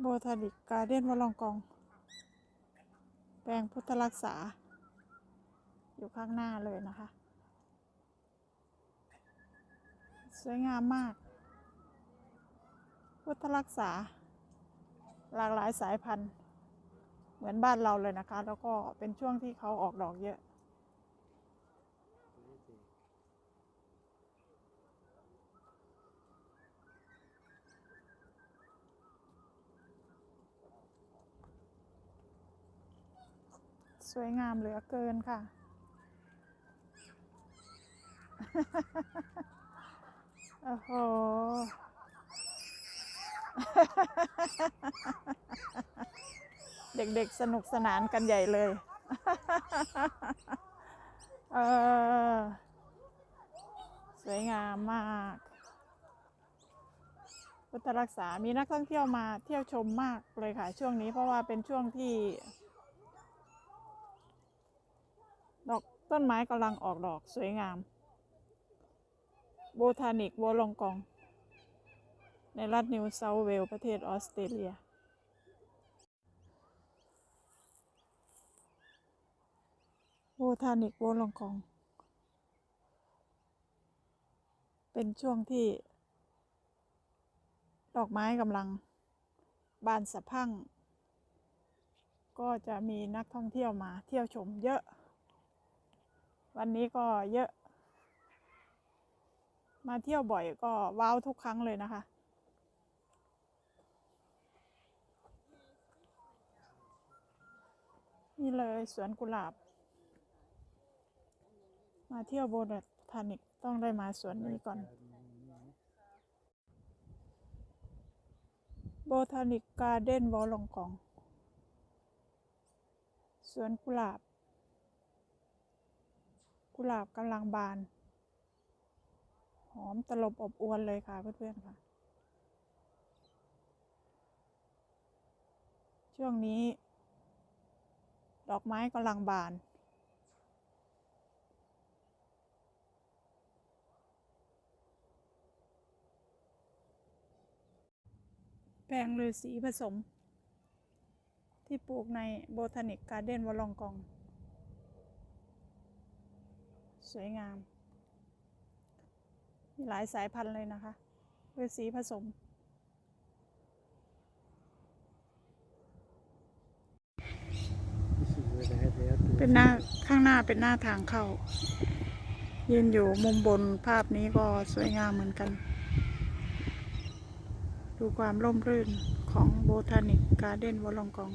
โบทานิกการ์เด้นวลองกอง แปลงพุทธรักษา อยู่ข้างหน้าเลยนะคะ สวยงามมาก พุทธรักษา หลากหลายสายพันธุ์ เหมือนบ้านเราเลยนะคะ แล้วก็เป็นช่วงที่เขาออกดอกเยอะ สวยงามเหลือเกินค่ะ โอ้โห เด็กๆสนุกสนานกันใหญ่เลย เออ สวยงามมากพุทธรักษา มีนักท่องเที่ยวมาเที่ยวชมมากเลยค่ะ ช่วงนี้เพราะว่าเป็นช่วงที่ ดอกต้นไม้กำลังออกดอกสวยงาม โบทานิกโวลองกอง ในรัฐนิวเซาเวลส์ประเทศออสเตรเลีย โบทานิกโวลองกอง เป็นช่วงที่ ดอกไม้กำลัง บานสะพั่ง ก็จะมีนักท่องเที่ยวมาเที่ยวชมเยอะ วันนี้ก็เยอะ มาเที่ยวบ่อยก็ว้าวทุกครั้งเลยนะคะนี่เลยสวนกุหลาบ มาเที่ยวโบทานิกต้องได้มาสวนนี้ก่อน โบทานิกการ์เด้นวอลองกอง สวนกุหลาบ กุหลาบกำลังบาน หอมตลบอบอวนเลยค่ะเพื่อนๆค่ะ ช่วงนี้ ดอกไม้กำลังบาน แปลงฤาษีผสม ที่ปลูกในโบทานิกการ์เด้นวอลองกอง สวยงาม มีหลายสายพันธุ์เลยนะคะฤาษีผสม เป็นหน้าข้างหน้าเป็นหน้าทางเข้า ยืนอยู่มุมบนภาพนี้ก็สวยงามเหมือนกัน ดูความร่มรื่นของโบทานิกการ์เด้นวอลองกอง